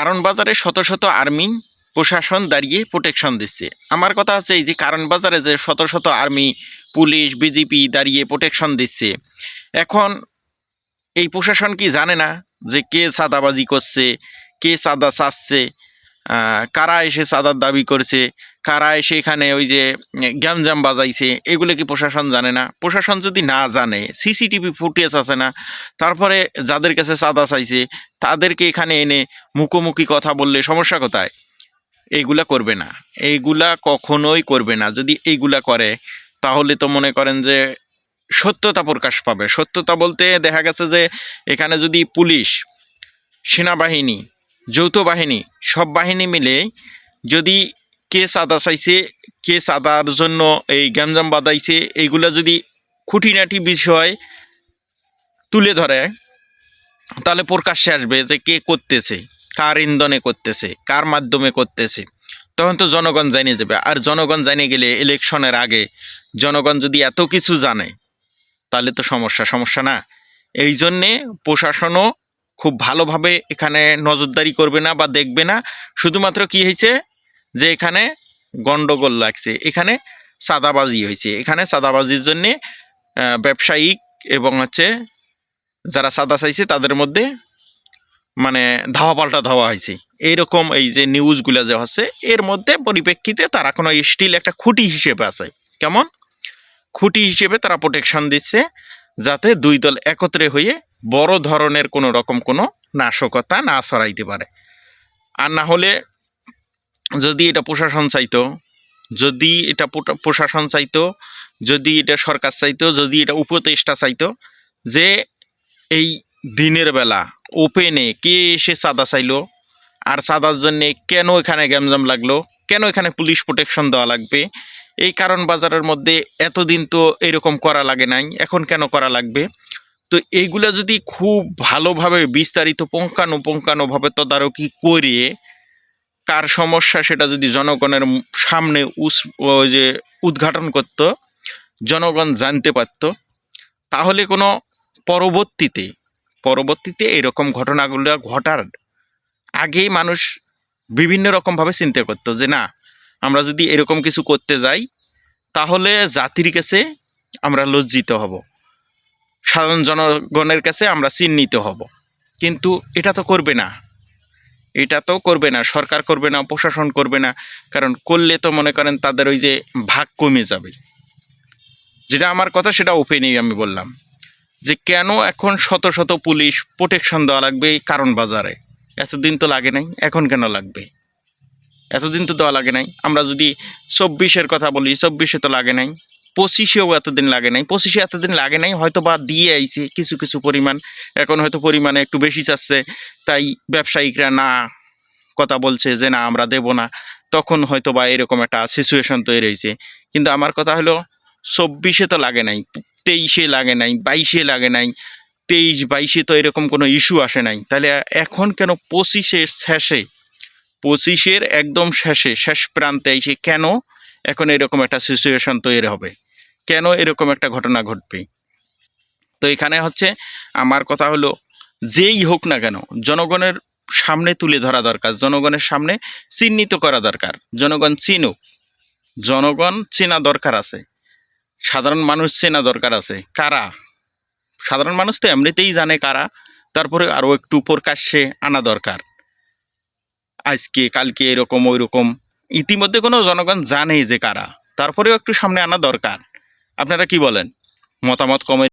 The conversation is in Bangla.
কারণ বাজারে শত শত আর্মি প্রশাসন দাঁড়িয়ে প্রোটেকশন দিচ্ছে। আমার কথা হচ্ছে এই যে কারণ বাজারে যে শত শত আর্মি, পুলিশ, বিজেপি দাঁড়িয়ে প্রোটেকশন দিচ্ছে। এখন এই প্রশাসন কি জানে না যে কে চাঁদাবাজি করছে, কে চাঁদা চাচ্ছে? কারা এসে চাঁদার দাবি করছে? কারা এসে এখানে ওই যে গ্যামজাম বাজাইছে? এগুলো কি প্রশাসন জানে না? প্রশাসন যদি না জানে, সিসিটিভি ফুটেজ আছে না, তারপরে যাদের কাছে চাঁদা চাইছে, তাদেরকে এখানে এনে মুখোমুখি কথা বললে সমস্যা কোথায়? এইগুলা করবে না। এইগুলা কখনোই করবে না। যদি এইগুলা করে, তাহলে তো মনে করেন যে সত্যতা প্রকাশ পাবে। সত্যতা বলতে দেখা গেছে যে, এখানে যদি পুলিশ, সেনাবাহিনী যৌথ বাহিনী, সব বাহিনী মিলে যদি কে চাঁদা চাইছে, কে চাঁদার জন্য এই গ্যাঞ্জাম বাদাইছে এইগুলো যদি খুঁটিনাটি বিষয় তুলে ধরে, তাহলে প্রকাশ্যে আসবে যে কে করতেছে, কার ইন্ধনে করতেছে, কার মাধ্যমে করতেছে। তখন তো জনগণ জানিয়ে যাবে আর জনগণ জানিয়ে গেলে ইলেকশনের আগে জনগণ যদি এত কিছু জানে, তাহলে তো সমস্যা সমস্যা না। এই জন্যে প্রশাসনও খুব ভালোভাবে এখানে নজরদারি করবে না বা দেখবে না। শুধুমাত্র কি হয়েছে? যে এখানে গন্ডগোল লাগছে। এখানে সাদাবাজি হয়েছে। এখানে সাদাবাজির জন্যে ব্যবসায়িক এবং হচ্ছে যারা সাদা চাইছে তাদের মধ্যে মানে ধাওয়া পাল্টা ধাওয়া হয়েছে। এইরকম এই যে নিউজগুলো যে হচ্ছে, এর মধ্যে পরিপ্রেক্ষিতে তারা কোনো স্টিল একটা খুঁটি হিসেবে আছে। কেমন? খুঁটি হিসেবে তারা প্রোটেকশন দিচ্ছে। যাতে দুই দল একত্রে হয়ে বড় ধরনের কোনো রকম কোনো নাশকতা না ছড়াইতে পারে। আর না হলে যদি এটা প্রশাসন চাইতো, যদি এটা প্রশাসন চাইতো, যদি এটা সরকার চাইতো, যদি এটা উপদেষ্টা চাইতো, যে এই দিনের বেলা ওপেনে কে এসে চাঁদা চাইলো, আর চাঁদার জন্যে কেন এখানে গ্যামজাম লাগল, কেন এখানে পুলিশ প্রোটেকশন দেওয়া লাগবে এই কারণ বাজারের মধ্যে এতদিন তো এরকম করা লাগে নাই, এখন কেন করা লাগবে? তো এইগুলা যদি খুব ভালোভাবে বিস্তারিত পুঙ্খানুপুঙ্খানুভাবে তদারকি করে কার সমস্যা সেটা যদি জনগণের সামনে উস যে উদ্ঘাটন করত, জনগণ জানতে পারত, তাহলে কোনো পরবর্তীতে পরবর্তীতে এরকম ঘটনাগুলো ঘটার আগেই মানুষ বিভিন্ন রকমভাবে চিন্তা করতো যে না, আমরা যদি এরকম কিছু করতে যাই তাহলে জাতির কাছে আমরা লজ্জিত হব। সাধারণ জনগণের কাছে আমরা চিহ্নিত হব। কিন্তু এটা তো করবে না। এটা তো করবে না। সরকার করবে না, প্রশাসন করবে না। কারণ করলে তো মনে করেন তাদের ওই যে ভাগ কমে যাবে। যেটা আমার কথা, সেটা ওপেনেই আমি বললাম। যে কেন এখন শত শত পুলিশ প্রোটেকশন দেওয়া লাগবে কারণ বাজারে? এতদিন তো লাগে নাই, এখন কেন লাগবে? এতদিন তো দেওয়া লাগে নাই। আমরা যদি চব্বিশের কথা বলি, চব্বিশে তো লাগে নাই। পঁচিশেও এতদিন লাগে নাই। পঁচিশে এতদিন লাগে নাই হয়তো বা দিয়ে আইছে কিছু কিছু পরিমাণ। এখন হয়তো পরিমাণে একটু বেশি চাচ্ছে, তাই ব্যবসায়িকরা না কথা বলছে যে, না, আমরা দেব না। তখন হয়তো বা এরকম একটা সিচুয়েশন তৈরি হয়েছে। কিন্তু আমার কথা হলো, চব্বিশে তো লাগে নাই, তেইশে লাগে নাই, বাইশে লাগে নাই, তেইশ বাইশে তো এরকম কোনো ইস্যু আসে নাই। তাহলে এখন কেন পঁচিশে শেষে পঁচিশের একদম শেষে, শেষ প্রান্তে এসে কেন, এখন এরকম একটা সিচুয়েশন তৈরি হবে। কেন এরকম একটা ঘটনা ঘটবে? তো এখানে হচ্ছে আমার কথা হলো, যেই হোক না কেন, জনগণের সামনে তুলে ধরা দরকার, জনগণের সামনে চিহ্নিত করা দরকার, জনগণ চিনুক। জনগণ চেনা দরকার আছে, সাধারণ মানুষ চেনা দরকার আছে। কারা? সাধারণ মানুষ তো এমনিতেই জানে কারা, তারপরে আরও একটু প্রকাশ্যে আনা দরকার। আজকে, কালকে এরকম ওই রকম ইতিমধ্যে কোনো জনগণ জানেই যে কারা। তারপরেও একটু সামনে আনা দরকার। আপনারা কি বলেন? মতামত কমে